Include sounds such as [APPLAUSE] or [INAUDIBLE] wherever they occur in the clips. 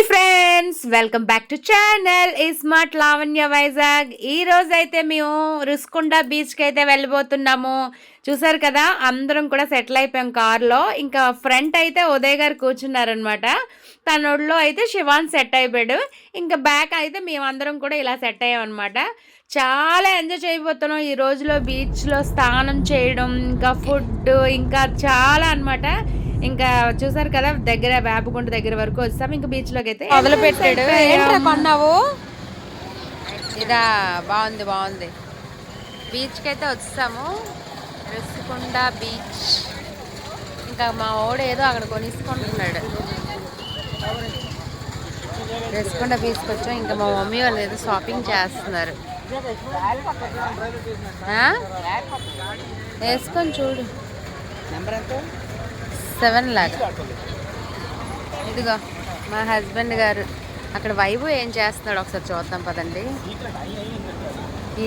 Hi friends welcome back to channel ఈ smart Lavanya Vizag. ఈ అయితే మేము రుస్కుండ బీచ్కి అయితే వెళ్ళిపోతున్నాము చూసారు కదా అందరం కూడా సెటిల్ అయిపోయాం కార్లో. ఇంకా ఫ్రంట్ అయితే ఉదయ్ గారు కూర్చున్నారనమాట తన అయితే శివాన్ సెట్ అయిపోయాడు. ఇంకా బ్యాక్ అయితే మేమందరం కూడా ఇలా సెట్ అయ్యామన్నమాట. చాలా ఎంజాయ్ చేయబోతున్నాం ఈ రోజులో బీచ్లో స్నానం చేయడం ఇంకా ఫుడ్ ఇంకా చాలా అనమాట ఇంకా చూసారు కదా దగ్గర వేపగుంట దగ్గర వరకు వచ్చాం. ఇంకా బీచ్లోకి అయితే మొదలు పెట్టాడు ఏంట్రా కొన్నావు? ఇదా బాగుంది బాగుంది. బీచ్కి అయితే వచ్చాము. రుసికొండ బీచ్ ఇంకా మా ఓడు ఏదో అక్కడ కొనిసుకుంటున్నాడు. రుసికొండ బీచ్కి వచ్చాం. ఇంకా మా మమ్మీ వాళ్ళు ఏదో షాపింగ్ చేస్తున్నారు. ఆ? వేసుకొని చూడు. సెవెన్ లాగా. ఇదిగో మా హస్బెండ్ గారు అక్కడ వైబు ఏం చేస్తున్నాడు ఒకసారి చూద్దాం పదండి.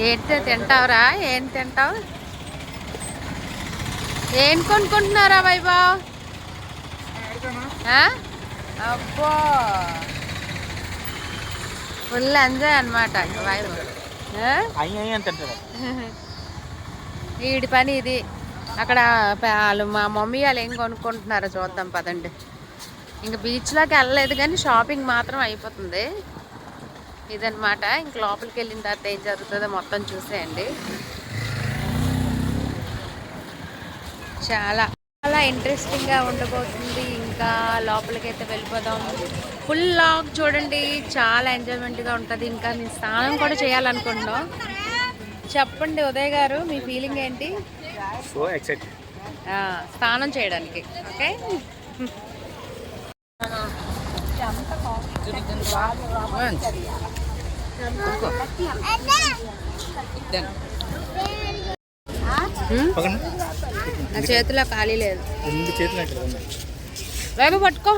ఏంటి తింటావురా? ఏం తింటావు? ఏం కొనుక్కుంటున్నారా వైభవ్? అబ్బో! ఫుల్ ఎంజాయ్ అనమాట వైభవ్? వీడి పని ఇది. అక్కడ వాళ్ళు మా మమ్మీ వాళ్ళు ఏం కొనుక్కుంటున్నారో చూద్దాం పదండి. ఇంకా బీచ్లోకి వెళ్ళలేదు కానీ షాపింగ్ మాత్రం అయిపోతుంది. ఇదనమాట ఇంక లోపలికి వెళ్ళిన తర్వాత ఏం జరుగుతుందో మొత్తం చూసేయండి. చాలా చాలా ఇంట్రెస్టింగ్గా ఉండబోతుంది. ఇంకా లోపలికి అయితే వెళ్ళిపోదాం. ఫుల్ లాగ్ చూడండి. చాలా ఎంజాయ్మెంట్గా ఉంటుంది. ఇంకా నేను స్నానం కూడా చేయాలనుకుంటున్నాం. చెప్పండి ఉదయ్ గారు మీ ఫీలింగ్ ఏంటి? So excited. ఆ, స్నానం చేయడానికి ఓకే? నా చేతిలో ఖాళీ లేదు. వేగ పట్టుకో.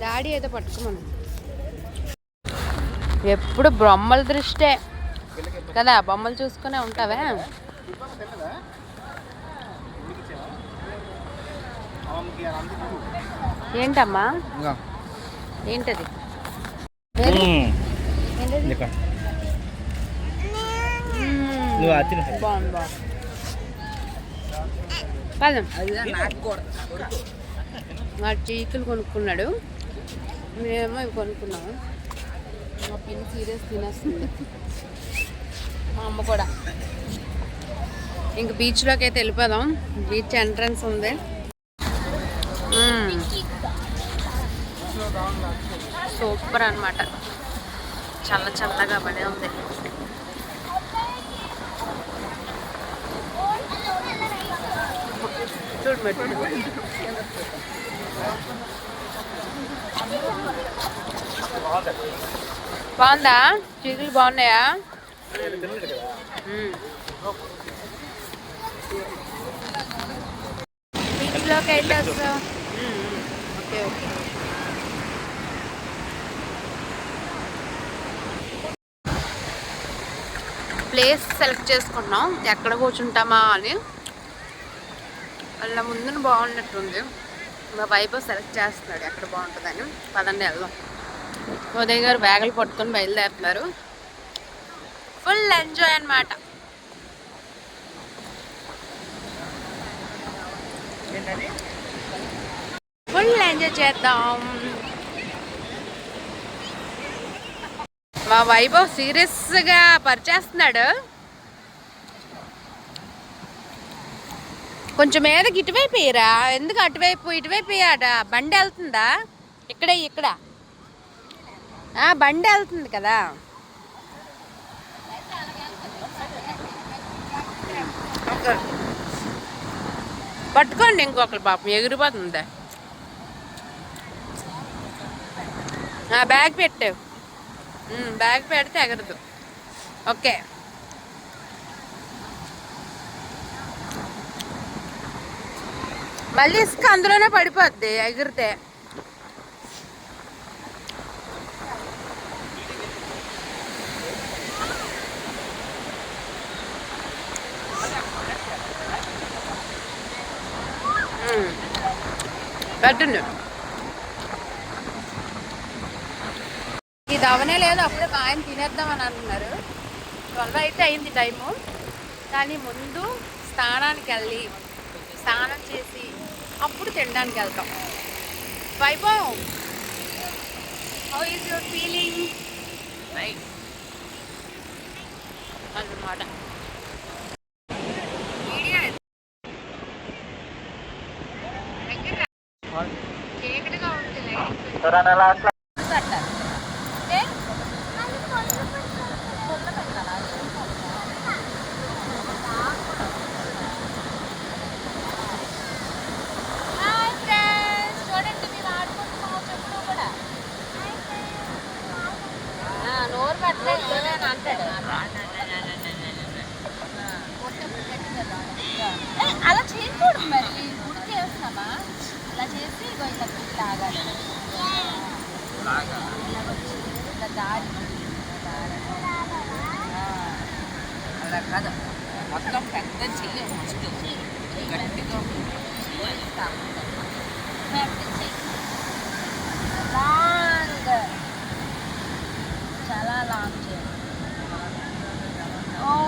డాడీ ఏదో పట్టుకోమను ఎప్పుడు బొమ్మల దృష్టే. కదా బొమ్మలు చూసుకునే ఉంటావే? ఏంటమ్మా? ఏంటది? మా చీకులు కొనుక్కున్నాడు. మేమేమో ఇవి కొనుక్కున్నాము. మా పిన్ సీరియస్ తినేస్తుంది. మా అమ్మ కూడా. ఇంక బీచ్లోకి అయితే వెళ్ళిపోదాం. బీచ్ ఎంట్రన్స్ ఉంది. సూపర్ అన్నమాట. చల్ల చల్లగా పడే ఉంది. చూడు మెట్టు. బాగుందా? చిగులు బాగున్నాయా? బీచ్లోకి అయితే వస్తాం. Okay okay. ప్లేస్ సెలెక్ట్ చేసుకున్నాం. ఎక్కడ కూర్చుంటామా అని. వాళ్ళ ముందున బాగున్నట్టుంది. మా వైపు సెలెక్ట్ చేస్తున్నాడు ఎక్కడ బాగుంటుందని. పదండి వెళ్దాం. ఉదయ్ గారు బ్యాగులు పట్టుకొని బయలుదేరుతున్నారు. ఫుల్ ఎంజాయ్ అన్నమాట. ఫుల్ ఎంజాయ్ చేద్దాం. మా వైభవ్ సీరియస్గా పరిచేస్తున్నాడు. కొంచెం మీదకి ఇటువైపు ఎందుకు అటువైపు ఇటువైపు బండి వెళ్తుందా? ఇక్కడే ఇక్కడ? బండి వెళ్తుంది కదా. పట్టుకోండి ఇంకొకరు పాపం ఎగిరిపోతుందా? ఆ, బ్యాగ్ పెట్టు. బ్యాగ్ పెడితే ఎగరదు. ఓకే. మళ్ళీ ఇసుక అందులోనే పడిపోద్ది ఎగిరితే. పెట్టండి. ఇది అవనే లేదు అప్పుడే ఆయన తినేద్దామని అంటున్నారు ట్వెల్వ్ అయితే అయింది టైము. కానీ ముందు స్నానానికి వెళ్ళి స్నానం చేసి అప్పుడు తినడానికి వెళ్తాం. Vaibhav. How is your feeling అన్నమాట. Good on our last.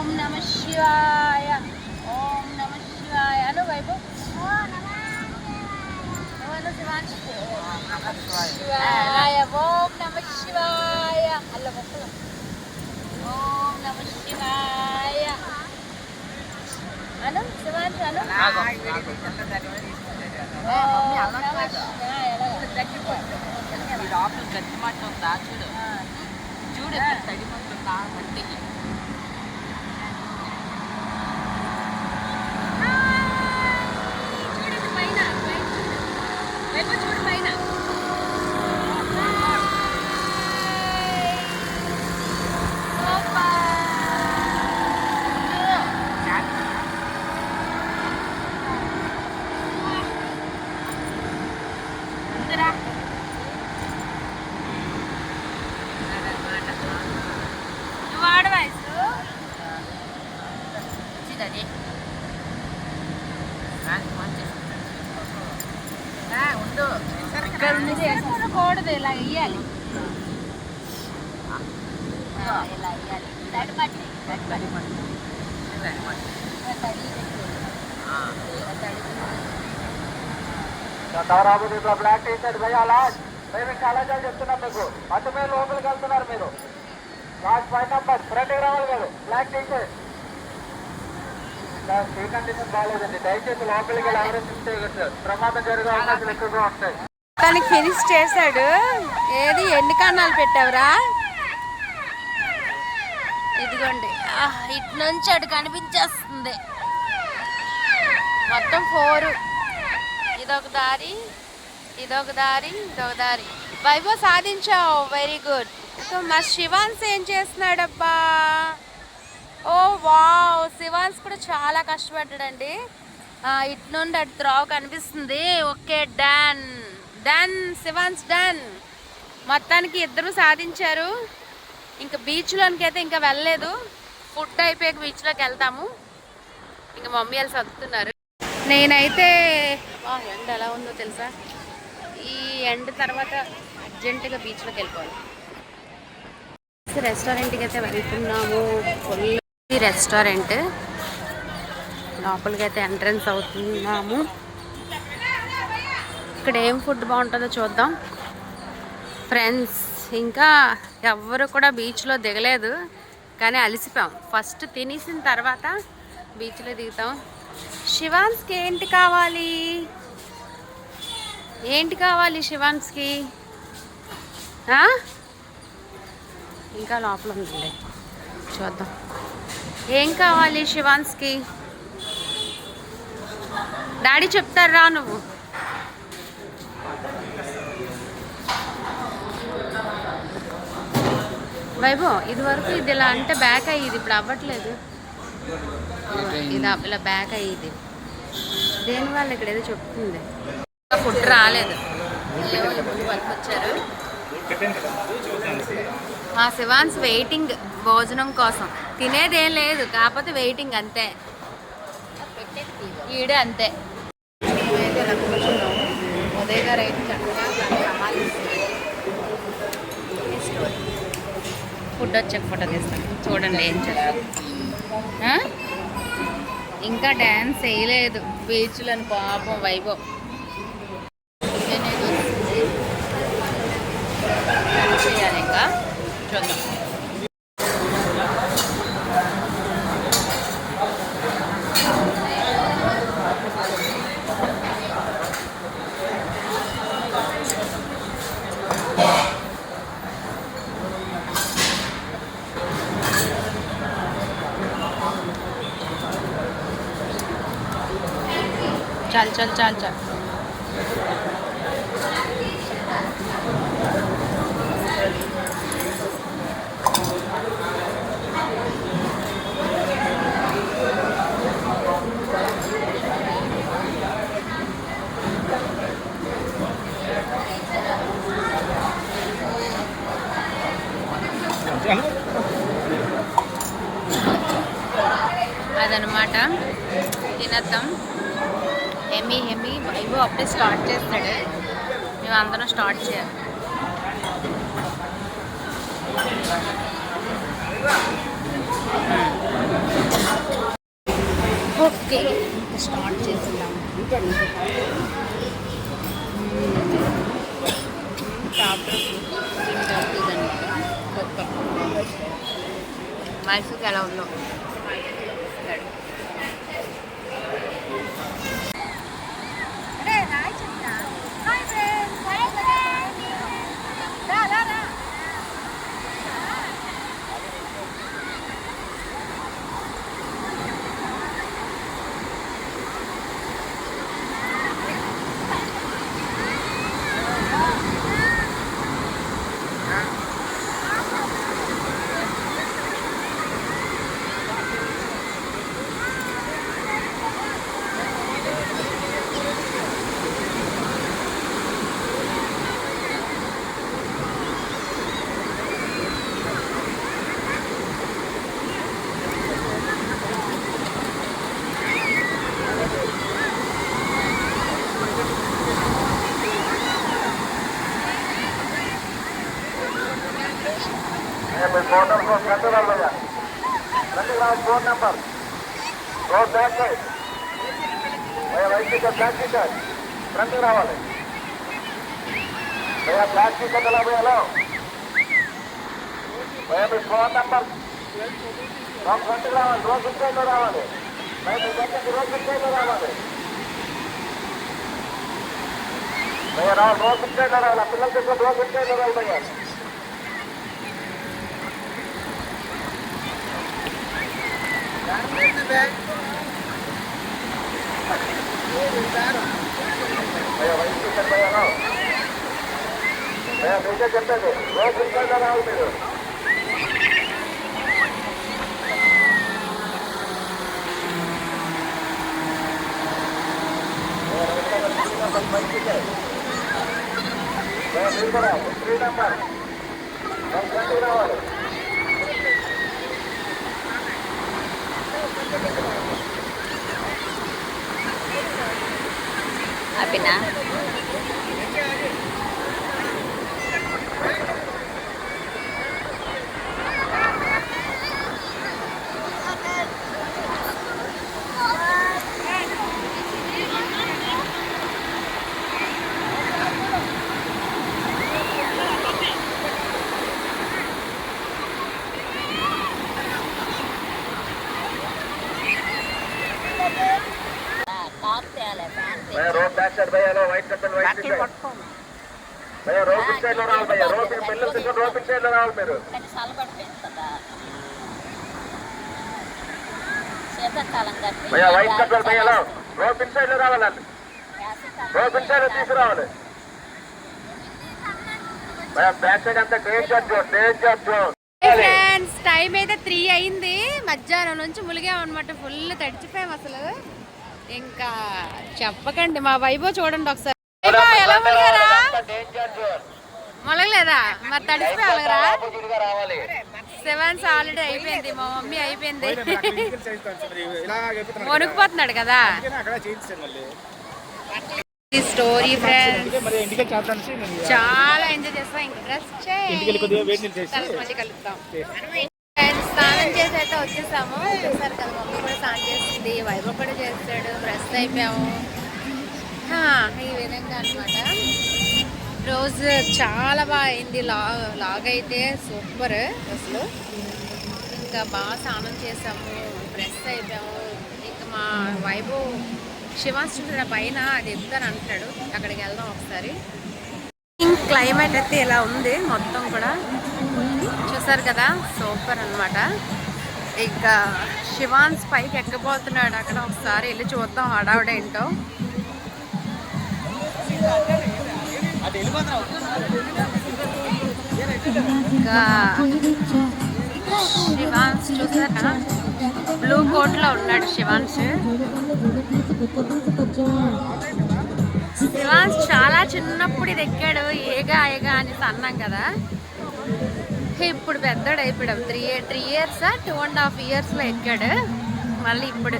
ఓం నమ శివాయ. ఓం నమ శివాయ. అను వైపు శివాయ. ఓం నమ శివాయ. అల్ల ఓం నమ శివాయ. అను శివాంశి అను చూడు. చూడు ఇక్కడ తడి మాట ఉందా మట్టికి చూడండి పైన పైన చూడు వైపు చూడు పైన నువ్వు ఆడ వయసు వచ్చింది ఉండు ఇక్కడ నుంచి కూడదు ఇలా వేయాలి ఇలా వేయాలి తడి పట్టి తడి పట్టి తడి కవరాబు దీంట్లో బ్లాక్ చేశాడు భయ అలా మేము చాలా చెప్తున్నాం మీకు. అటు లోపలికి వెళ్తున్నారు మీరు. లాస్ట్ ఫైవ్ నంబర్ ఫ్రంట్కి రావాలి మీరు. బ్లాక్ చేశారు షర్ట్ సీ కండిషన్ బాగాలేదండి. దయచేసి లోపలికి వెళ్ళి ఎవరైనా మిస్ సార్. ప్రమాదం జరిగే అవకాశాలు ఎక్కువగా ఉంటాయి. తనకి ఫినిష్ చేశాడు ఏది ఎన్ని కన్నాలు పెట్టావురా? ఇదిగోండి. ఆహ్, ఇటు నుంచి అటు కనిపించేస్తుంది. మొత్తం ఫోర్ ఇదొక దారి. ఇదొక దారి ఇదొక దారి. వైభవ్ సాధించావు వెరీ గుడ్ సో మా శివాన్స్ ఏం చేస్తున్నాడబ్బా? ఓ వావ్. శివాన్స్ కూడా చాలా కష్టపడ్డాడండి. ఆ, ఇటు నుండి అటు త్రోవ కనిపిస్తుంది. Okay done. Done Shivansh done. మొత్తానికి ఇద్దరు సాధించారు. ఇంకా బీచ్లోనికి అయితే ఇంకా వెళ్ళలేదు. ఫుడ్ అయిపోయాక బీచ్లోకి వెళ్తాము. ఇంకా మమ్మీ వాళ్ళు సర్దుతున్నారు. నేనైతే ఎండ ఎలా ఉందో తెలుసా? ఎండ్ తర్వాత అర్జెంటుగా బీచ్లోకి వెళ్ళిపోవాలి. రెస్టారెంట్కి అయితే వెళ్తున్నాము. ఫుల్ రెస్టారెంట్ లోపలికి అయితే ఎంట్రన్స్ అవుతున్నాము. ఇక్కడ ఏం ఫుడ్ బాగుంటుందో చూద్దాం. ఫ్రెండ్స్ ఇంకా ఎవ్వరు కూడా బీచ్లో దిగలేదు. కానీ అలసిపోయాం. ఫస్ట్ తినేసిన తర్వాత బీచ్లో దిగుతాం. శివాన్స్కి ఏంటి కావాలి? ఏంటి కావాలి శివాన్స్కి? ఆ? ఇంకా లోపల ఉందండి. చూద్దాం. ఏం కావాలి శివాన్స్కి? డాడీ చెప్తారా నువ్వు? వైభవ్ ఇది వరకు ఇది ఇలా అంటే బ్యాక్ అయ్యేది ఇప్పుడు అవ్వట్లేదు. ఇది ఇలా బ్యాక్ అయ్యేది. దేని వల్ల ఇక్కడ ఏదో చెప్తుంది? ఫుడ్ రాలేదు. మా శివాన్స్ వెయిటింగ్ భోజనం కోసం. తినేదేం లేదు కాకపోతే వెయిటింగ్ అంతే. ఈడే అంతే. అయితే ఫుడ్ వచ్చే ఫోటో తీస్తాను. చూడండి ఏం చేస్తారు. ఇంకా డ్యాన్స్ వేయలేదు బీచ్లను పాపం వైభవం জায়গা জন্য चल चल चल चल అదనమాట తినద్దాం. హెమీ హెమీ ఇవో అప్పుడే స్టార్ట్ చేస్తాడు. మేము అందరం స్టార్ట్ చేయాలి. ఓకే స్టార్ట్ చేస్తున్నాం మైసూర్కి ఎలా ఉందో ఫోన్ నెంబర్ ఫ్రంట్ రావాలి ఫ్రంట్ రావాలి phone number road back side white ticket black ticket front రావాలి భయ్యా బ్లాక్ టికెట్ ఎలా పోయాలో భయ్యా మీ ఫోన్ నెంబర్ ఫ్రంట్ రావాలి రోడ్ సైడ్లో రావాలి బయట దగ్గరికి రోడ్ సైడ్లో రావాలి భయ్యా రావాలి రోడ్ సైడ్లో రావాలి పిల్లలు తీసుకొని రోడ్ సైడ్లో రావాలి భయ్యా భయ్యా వైట్ టికెట్ భయ్యాలో భయ్యా మీకే చెప్పేది రోడ్ సైడ్లో రావాలి మీరు మీరు కూడా త్రీ నెంబర్ ఫ్రంట్ రావాలి హ్యాపీనా భయ్యా రోడ్ బ్యాక్ సైడ్ భయ్యా వైట్ కట్టలు రోడ్ సైడ్లో రావాలి భయ్యా రోడ్ పిక్ పిల్లలు తీసుకొని రోడ్ పిక్ సైడ్లో రావాలి మీరు. వైట్ కట్టలు రోడ్ సైడ్లో రావాలి రోడ్ పిక్ సైడ్లో తీసుకురావాలి. భయ్యా బ్యాక్ సైడ్ అంతా danger zone danger zone. Friends time అయితే త్రీ అయింది. మధ్యాహ్నం నుంచి ములిగామన్నమాట ఫుల్ తడిచిపోయాం అసలు. ఇంకా చెప్పకండి మా వైభవ్ చూడండి ఒకసారి. ఎలా ములిగారా మొలగలేదా? మరి రావాలి సెవెన్స్ ఆల్రెడీ అయిపోయింది మా మమ్మీ అయిపోయింది. వణుకుపోతున్నాడు కదా. స్టోరీ ఫ్రెండ్స్ చాలా ఎంజాయ్ చేస్తాం ఇంకా. డ్రెస్ చేసి. స్నానం చేసి అయితే వచ్చేసాము. చూసారు కదా మమ్మీ కూడా స్నానం చేసింది. వైభవ్ కూడా చేస్తాడు. రెస్ట్ అయిపోయాము. ఈ విధంగా అనమాట రోజు చాలా బాగా అయింది. లా లాగ్ అయితే సూపర్ అసలు. ఇంకా బాగా స్నానం చేసాము. ఫ్రెష్ అయిపోయాము. ఇంకా మా వైభవ్ శివాశ్రుడు పైన అది ఎక్కుతాను అంటాడు. అక్కడికి వెళ్దాం ఒకసారి. క్లైమేట్ అయితే ఇలా ఉంది. మొత్తం కూడా చూసారు కదా? సూపర్ అన్నమాట. ఇంకా శివాన్స్ పైకి ఎక్కబోతున్నాడు అక్కడ ఒకసారి వెళ్ళి చూద్దాం హడావుడేంటో. ఇంకా శివాన్స్ చూసారా? బ్లూ కోట్లో ఉన్నాడు శివాన్స్ శివాన్స్ చాలా చిన్నప్పుడు ఇది ఎక్కాడు ఏగా ఏగా అని అన్నాం కదా. ఇప్పుడు పెద్దడు అయిపోయాం three three years two and half ఇయర్స్లో ఎక్కాడు. మళ్ళీ ఇప్పుడు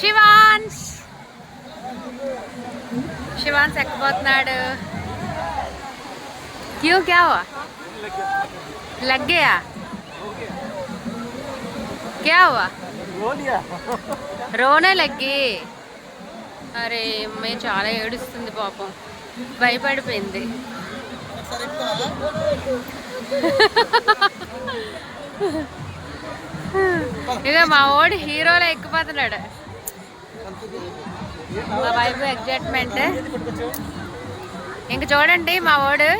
శివాన్స్. శివాన్స్ ఎక్కపోతున్నాడు. క్యూ క్యావా? లగ్గేయా? క్యా రోనే లగ్గి. అరే అమ్మాయి చాలా ఏడుస్తుంది పాపం. భయపడిపోయింది. ఇక మా ఓడి హీరోలో ఎక్కిపోతున్నాడు. మా వైపు ఎగ్జైట్మెంట్ ఇంక చూడండి మా ఓడు.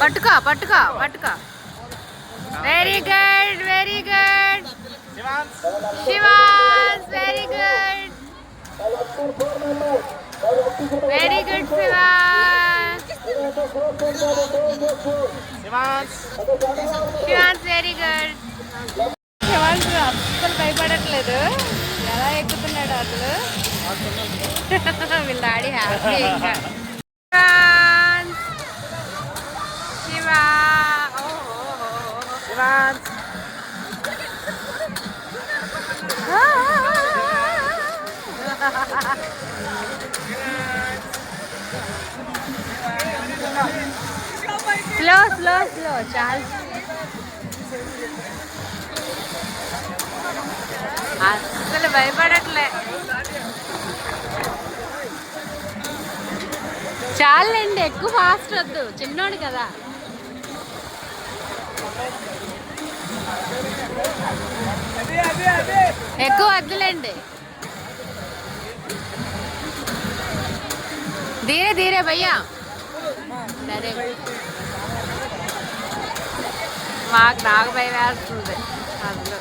పట్టుకో పట్టుకో పట్టుకో. Very good very good Shivas very good very good Shivas Shivas very good Shivas అస్సలు భయపడట్లేదు. ఎలా ఎక్కుతున్నాడు అసలు? [LAUGHS] వీళ్ళ డాడీ హ్యాపీ ఇంకా. శివా స్లో స్లో స్లో చాలా అసలు భయపడట్లే. చాలండి ఎక్కువ ఫాస్ట్ వద్దు. చిన్నోడు కదా. ఎక్కువ వద్దులేండి. ధీరే ధీరే భయ్యా. సరే. మాకు నాకు భయం వేస్తుంది. అందులో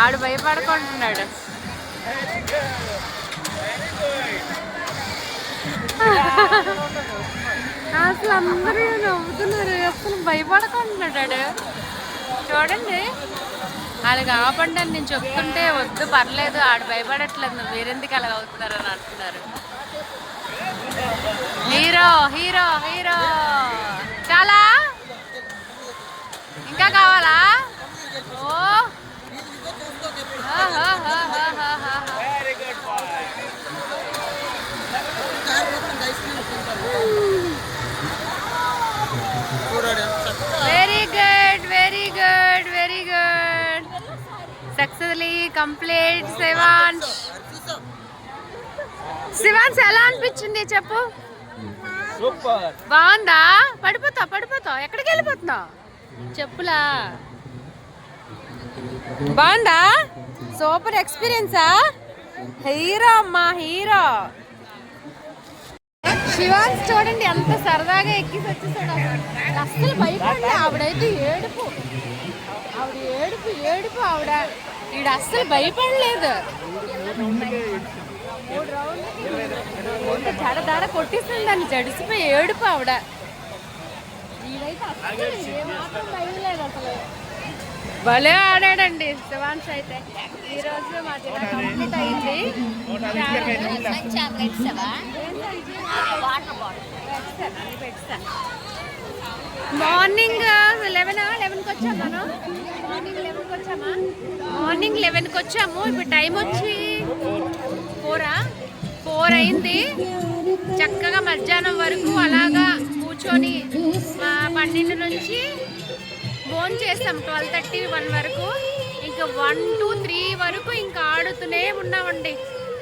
ఆడు భయపడుకుంటున్నాడు. అసలు అందరూ నవ్వుతున్నారు. అసలు భయపడుకుంటున్నాడు. చూడండి. వాళ్ళకి ఆపండి అని నేను చెప్తుంటే వద్దు పర్లేదు ఆడు భయపడట్లేదు మీరెందుకు అలా అవుతున్నారు అని అంటున్నారు. హీరో హీరో హీరో చాలా ఇంకా కావాలా? ఓ. Very good very good very good successfully complete Shivansh Shivansh ఎలా అనిపించింది చెప్పు? సూపర్ బాగుందా? పడిపోతావు పడిపోతావు. ఎక్కడికి వెళ్ళిపోతున్నావు? చెప్పులా. బాగుందా? సూపర్ ఎక్స్పీరియన్సా హీరో అమ్మా హీరో. శివాన్స్ చూడండి ఎంత సరదాగా ఎక్కిసి వచ్చేసాడు అసలు. అస్సలు భయపడలే ఆవిడైతే ఏడుపు. ఆవిడ ఏడుపు ఏడుపు ఆవిడ. ఈడ అస్సలు భయపడలేదు. మూడు రౌండ్లకి దడ దడ కొట్టేసింది దాన్ని జడిసిపోయి ఏడుపు ఆవిడ ఈడైతే అస్సలు ఏమాత్రం భయం లేదు అసలు భలే ఆడాడండి శివాన్స్ అయితే. ఈ రోజు మా జిల్లా కంప్లీట్ అయింది. మార్నింగ్ లెవెనా లెవెన్కి వచ్చాం మనం. మార్నింగ్ లెవెన్కి వచ్చామా? మార్నింగ్ లెవెన్కి వచ్చాము. ఇప్పుడు టైం వచ్చి ఫోరా ఫోర్ అయింది. చక్కగా మధ్యాహ్నం వరకు అలాగా కూర్చొని మా పన్నెండు నుంచి ఫోన్ చేస్తాం. ట్వెల్వ్ థర్టీ వన్ వరకు. ఇంకా వన్ టూ త్రీ వరకు ఇంకా ఆడుతూనే ఉన్నామండి.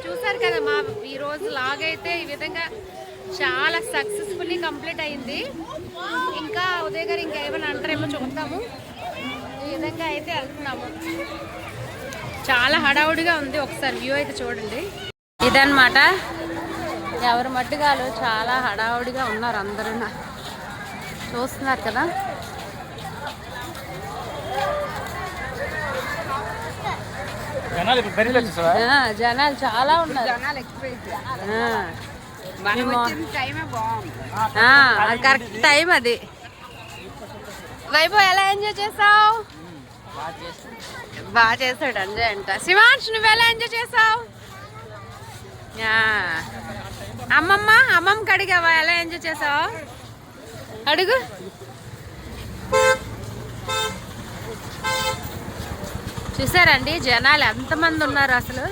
చూసారు కదా మా ఈరోజు రోజు లాగైతే ఈ విధంగా చాలా సక్సెస్ఫుల్లీ కంప్లీట్ అయింది. ఇంకా ఉదయ్ గారు ఇంకా ఏమైనా అంటారేమో చూద్దాము. ఈ విధంగా అయితే వెళ్తున్నాము. చాలా హడావుడిగా ఉంది ఒకసారి వ్యూ అయితే చూడండి. ఇదన్నమాట. ఎవరి మట్టుగాలు చాలా హడావుడిగా ఉన్నారు అందరూ. చూస్తున్నారు కదా. జనాలు చాలా ఉన్నారు. కరెక్ట్. టైం అది. వైభవ్ ఎలా ఎంజాయ్ చేసావు? బాగా చేస్తాడు ఎంజాయ్ అంట. శివాంశ్ నువ్వు ఎలా ఎంజాయ్ చేసావు? ఆ. అమ్మమ్మ అమ్మమ్మకి అడిగావా ఎలా ఎంజాయ్ చేసావు? అడుగు. చూసారండి జనాలు ఎంతమంది ఉన్నారు అసలు?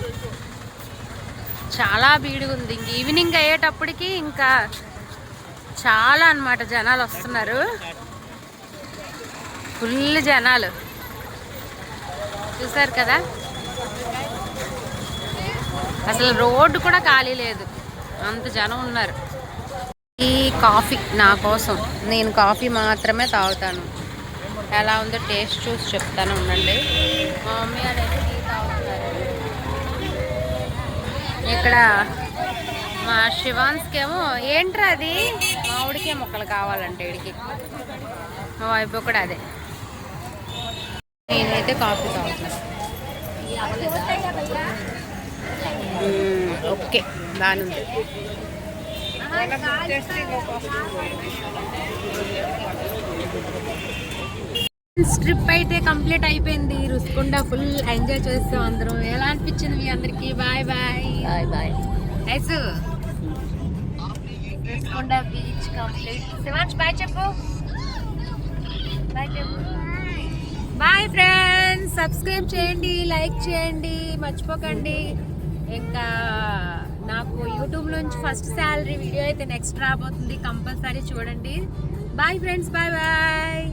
చాలా బీడుగా ఉంది. ఇంక ఈవినింగ్ అయ్యేటప్పటికి ఇంకా చాలా అన్నమాట జనాలు వస్తున్నారు. ఫుల్ జనాలు. చూసారు కదా? అసలు రోడ్డు కూడా ఖాళీ లేదు. అంత జనం ఉన్నారు. ఈ కాఫీ నా కోసం. నేను కాఫీ మాత్రమే తాగుతాను. ఎలా ఉందో టేస్ట్ చూసి చెప్తాను ఉండండి. మా మమ్మీ అనేది టీ తాగుతున్నారు ఇక్కడ మా శివాన్స్కేమో ఏంట్రా అది? మామిడికే మొక్కలు కావాలంటే ఇడికి మా వైపు కూడా అదే. నేనైతే కాఫీ తాగుతున్నాను ఓకే బాగానే ఉంది ట్రిప్ అయితే కంప్లీట్ అయిపోయింది. రుసుకుండా ఫుల్ ఎంజాయ్ చేస్తాం అందరం. ఎలా అనిపించింది మీ అందరికి? బాయ్ బాయ్ బాయ్ బాయ్ ఐసు రుసుకుండా బీచ్ కంప్లీట్ శివాంశ్ బాయ్ చెప్పు. బాయ్ చెప్పు. బాయ్ ఫ్రెండ్స్ సబ్స్క్రైబ్ చేయండి లైక్ చేయండి. మర్చిపోకండి. ఇంకా నాకు యూట్యూబ్ నుంచి ఫస్ట్ శాలరీ వీడియో అయితే నెక్స్ట్ రాబోతుంది. కంపల్సరీ చూడండి. Bye friends bye bye